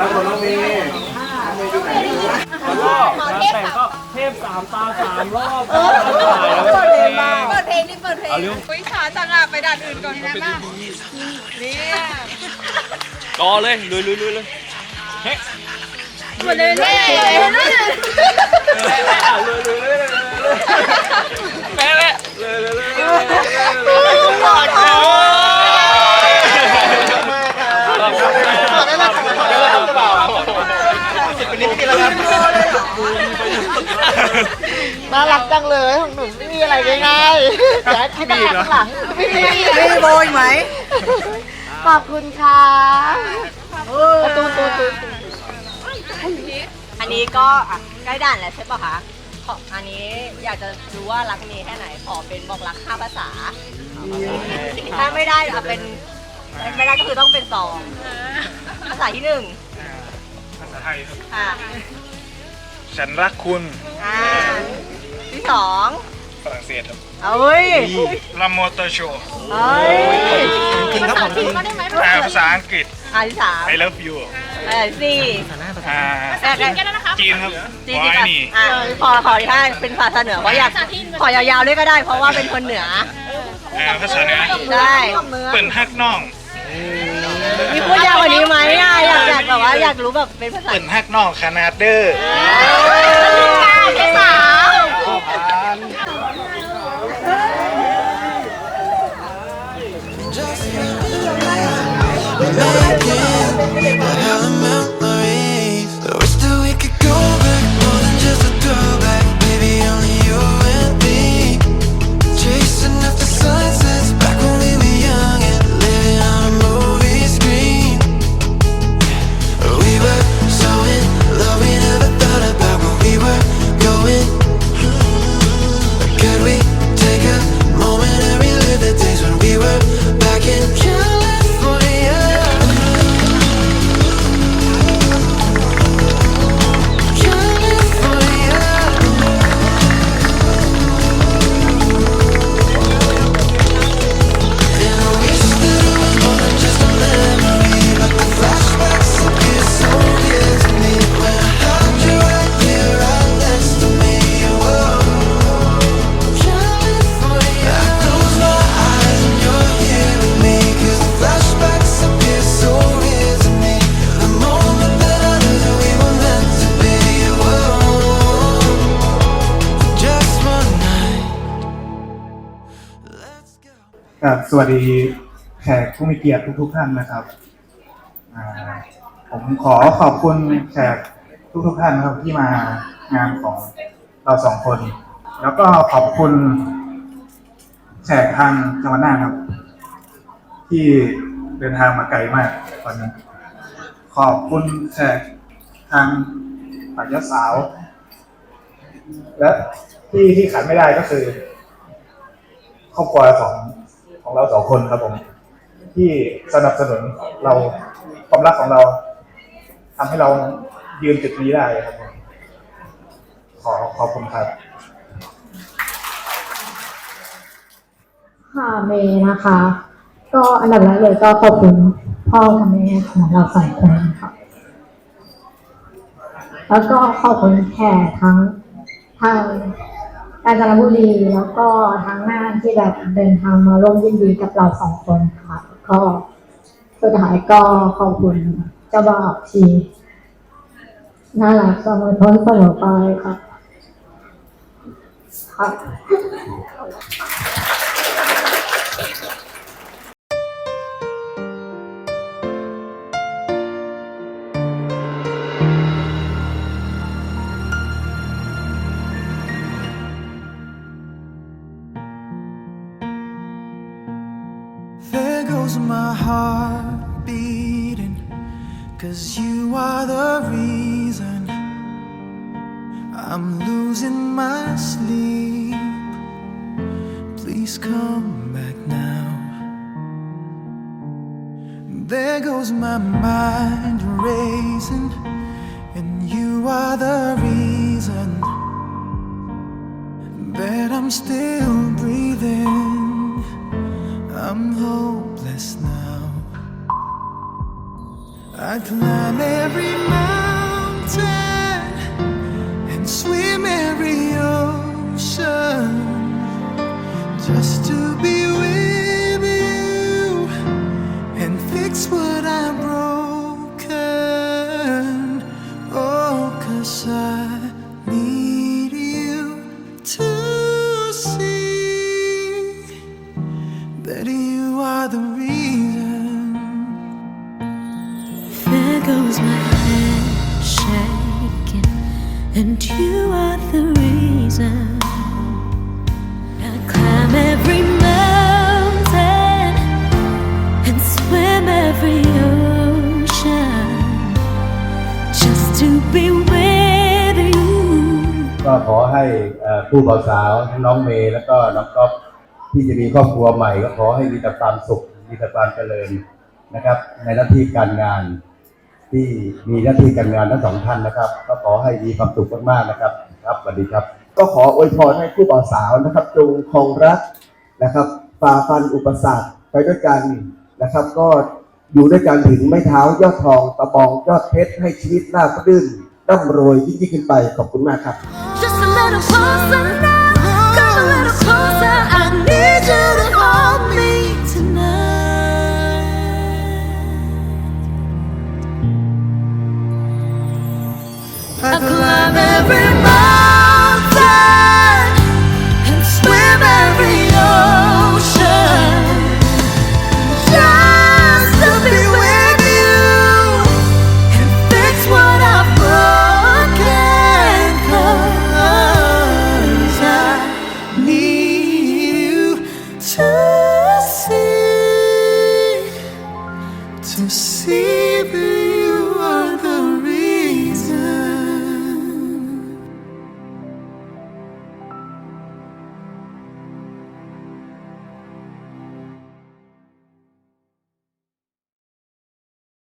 ครับมารับตัวน้องเมย์แล้วก็งานแต่งก็เทพสามตาสามรอบถ่ายแล้วเปิดเพลงเปิดเพลงนี่เปิดเพลงเอาเร็วอุ้ยขาจังอะไปด่านอื่นก่อนได้ไหมเนี่ยต่อเลยลุยลุยลุยเลยเฮ้ยหมดเลยเนี่ยแม่แหละเลยเลยเลยหมดเลย น่ารักจังเลยของหนูไม่มีอะไรง่ายๆแจ็คให้ตั้งหลังข้างหลังไม่มีมีโบยไหม ขอบคุณค่ะประตูตูตูอันนี้ก็อะใกล้ด่านแล้วใช่ป่ะคะขออันนี้อยากจะรู้ว่ารักเมย์แค่ไหน ขอเป็นบอกรักห้าภาษา ถ้าไม่ได้เอาเป็นไม่ได้ก็คือต้องเป็นสองภาษาที่หนึ่งภาษาไทยค่ะ ฉันรักคุณอ่าที่สองฝรั่งเศสครับเอ้ยลาโมเตอร์โชเอ้ยจริงครับผมจริงภาษาอังกฤษอันที่สาม I love you เออสี่อ่าแต่แต่จีนครับจริขงอๆไอ้อะนี่อะขอขอท่าเป็นภาษาเหนือเพราะอยากขอยาวๆด้วยก็ได้ เพราะว่าเป็นคนเหนืออ่าภาษาเหนือได้เปิ่นฮักน้อง มีพูดยาวกว่านี้ไหมอะอยากอยากแบบว่าอยากรู้แบบเป็นภาษา เปิ่นฮักน้องขนาดเด้อที่สาม Making hella memories. กับสวัสดีแขกผู้มีเกียรติทุกๆท่านนะครับอ่าผมขอขอบคุณแขกทุกๆท่านครับที่มางานของเราสองคน แล้วก็ขอบคุณแขกทางจังหวัดน่านครับ ที่เดินทางมาไกลมากวันนี้ขอบคุณแขกทางปัจยสาว และที่ที่ขาดไม่ได้ก็คือครอบครัวของ ของเราสองคนครับผม ที่สนับสนุนเราความรักของเราทำให้เรายืนจุดนี้ได้ครับผมขอขอบคุณครับค่ะเมย์นะคะ ก็อันดับแรกเลยก็ขอบคุณพ่อกับแม่ของเราสองคนค่ะแล้วก็ขอบคุณแขกทั้งทาง กาญจนบุรีแล้วก็ทางน่านที่แบบเดินทางมาร่วมยินดีกับเราสองคนค่ะก็สุดท้ายก็ขอบคุณเจ้าบ่าวที่น่ารักเสมอต้นเสมอไปค่ะครับ Cause you are the reason I'm losing my sleep. Please come back now. There goes my mind racing, and you are the reason that I'm still breathing. I climb every mountain and swim every ocean just to be with you and fix what I've broken. Oh, cause I need you are the reason. I climb every mountain and swim every ocean just to be with you. ก็ขอให้เอ่อผู้บ่าวสาวทั้งน้องเมย์แล้วก็น้องก๊อฟที่จะมีครอบครัวใหม่ก็ขอให้มีแต่ความสุขมีแต่ความเจริญนะครับ ในหน้าที่การงาน ที่มีหน้าที่การงานทั้งสองท่านนะครับ ก็ขอให้มีความสุขมากๆนะครับ ครับสวัสดีครับ ก็ขออวยพรให้คู่บ่าวสาวนะครับ จงคงรักนะครับฝ่าฟันอุปสรรคไปด้วยกันนะครับ ก็อยู่ด้วยกันถึงไม่เท้ายอดทองตะบองยอดเพชรให้ชีวิตราบรื่นร่ำรวยยิ่งยิ่งขึ้นไปขอบคุณมากครับ Just a little closer now. to see